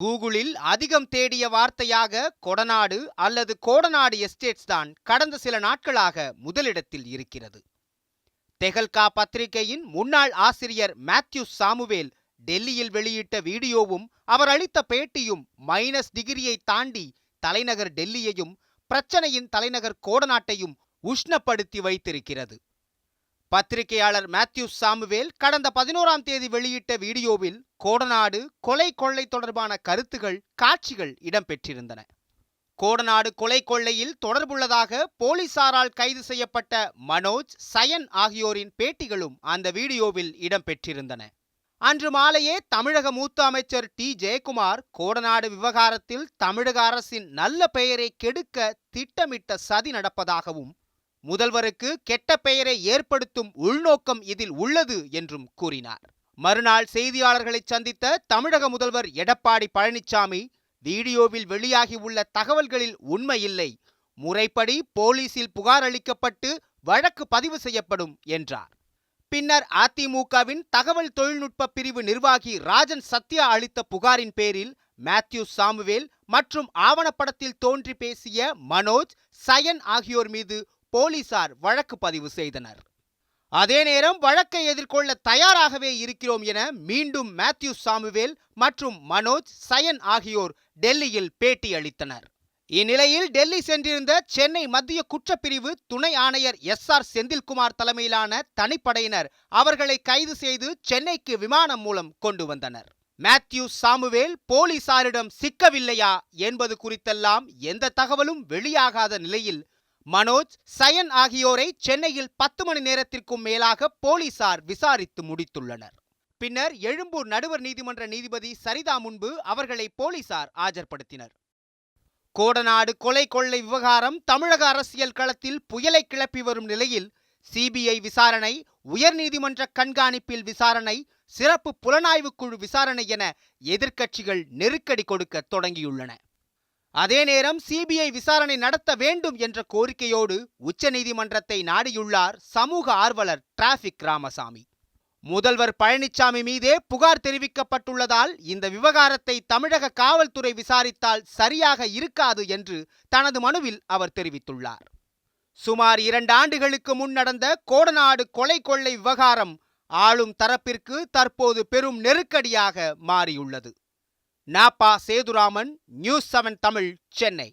கூகுளில் அதிகம் தேடிய வார்த்தையாக கொடநாடு அல்லது கோடநாடு எஸ்டேட்ஸ் தான் கடந்த சில நாட்களாக முதலிடத்தில் இருக்கிறது. தெஹல்கா பத்திரிகையின் முன்னாள் ஆசிரியர் மேத்யூ சாமுவேல் டெல்லியில் வெளியிட்ட வீடியோவும் அவர் அளித்த பேட்டியும் மைனஸ் டிகிரியை தாண்டி தலைநகர் டெல்லியையும் பிரச்சனையின் தலைநகர் கோடநாட்டையும் உஷ்ணப்படுத்தி வைத்திருக்கிறது. பத்திரிகையாளர் மேத்யூ சாமுவேல் கடந்த பதினோராம் தேதி வெளியிட்ட வீடியோவில் கோடநாடு கொலை கொள்ளை தொடர்பான கருத்துகள் காட்சிகள் இடம்பெற்றிருந்தன. கோடநாடு கொலை கொள்ளையில் தொடர்புள்ளதாக போலீசாரால் கைது செய்யப்பட்ட மனோஜ் சயன் ஆகியோரின் பேட்டிகளும் அந்த வீடியோவில் இடம்பெற்றிருந்தன. அன்று மாலையே தமிழக மூத்த அமைச்சர் டி. ஜெயக்குமார் கோடநாடு விவகாரத்தில் தமிழக அரசின் நல்ல பெயரை கெடுக்க திட்டமிட்ட சதி நடப்பதாகவும் முதல்வருக்கு கெட்ட பெயரை ஏற்படுத்தும் உள்நோக்கம் இதில் உள்ளது என்றும் கூறினார். மறுநாள் செய்தியாளர்களை சந்தித்த தமிழக முதல்வர் எடப்பாடி பழனிசாமி வீடியோவில் வெளியாகியுள்ள தகவல்களில் உண்மையில்லை முறைப்படி போலீசில் புகார் அளிக்கப்பட்டு வழக்கு பதிவு செய்யப்படும் என்றார். பின்னர் அதிமுகவின் தகவல் தொழில்நுட்ப பிரிவு நிர்வாகி ராஜன் சத்யா அளித்த புகாரின் பேரில் மேத்யூ சாமுவேல் மற்றும் ஆவணப்படத்தில் தோன்றி பேசிய மனோஜ் சயன் ஆகியோர் மீது போலீசார் வழக்கு பதிவு செய்தனர். அதே நேரம் வழக்கை எதிர்கொள்ள தயாராகவே இருக்கிறோம் என மீண்டும் மேத்யூ சாமுவேல் மற்றும் மனோஜ் சயன் ஆகியோர் டெல்லியில் பேட்டி அளித்தனர். இந்நிலையில் டெல்லி சென்றிருந்த சென்னை மத்திய குற்றப்பிரிவு துணை ஆணையர் எஸ் ஆர் செந்தில்குமார் தலைமையிலான தனிப்படையினர் அவர்களை கைது செய்து சென்னைக்கு விமானம் மூலம் கொண்டு வந்தனர். மேத்யூ சாமுவேல் போலீசாரிடம் சிக்கவில்லையா என்பது குறித்தெல்லாம் எந்த தகவலும் வெளியாகாத நிலையில் மனோஜ் சயன் ஆகியோரை சென்னையில் பத்து மணி நேரத்திற்கும் மேலாக போலீசார் விசாரித்து முடித்துள்ளனர். பின்னர் எழும்பூர் நடுவர் நீதிமன்ற நீதிபதி சரிதா முன்பு அவர்களை போலீசார் ஆஜர்படுத்தினர். கோடநாடு கொலை கொள்ளை விவகாரம் தமிழக அரசியல் களத்தில் புயலை கிளப்பி வரும் நிலையில் சிபிஐ விசாரணை உயர்நீதிமன்ற கண்காணிப்பில் விசாரணை சிறப்பு புலனாய்வு குழு விசாரணை என எதிர்க்கட்சிகள் நெருக்கடி கொடுக்க தொடங்கியுள்ளன. அதே நேரம் சிபிஐ விசாரணை நடத்த வேண்டும் என்ற கோரிக்கையோடு உச்சநீதிமன்றத்தை நாடியுள்ளார் சமூக ஆர்வலர் டிராபிக் ராமசாமி. முதல்வர் பழனிசாமி மீதே புகார் தெரிவிக்கப்பட்டுள்ளதால் இந்த விவகாரத்தை தமிழக காவல்துறை விசாரித்தால் சரியாக இருக்காது என்று தனது மனுவில் அவர் தெரிவித்துள்ளார். சுமார் இரண்டு ஆண்டுகளுக்கு முன் நடந்த கோடநாடு கொலை கொள்ளை விவகாரம் ஆளும் தரப்பிற்கு தற்போது பெரும் நெருக்கடியாக மாறியுள்ளது. நாப்பா சேதுராமன் நியூஸ் செவன் தமிழ் சென்னை.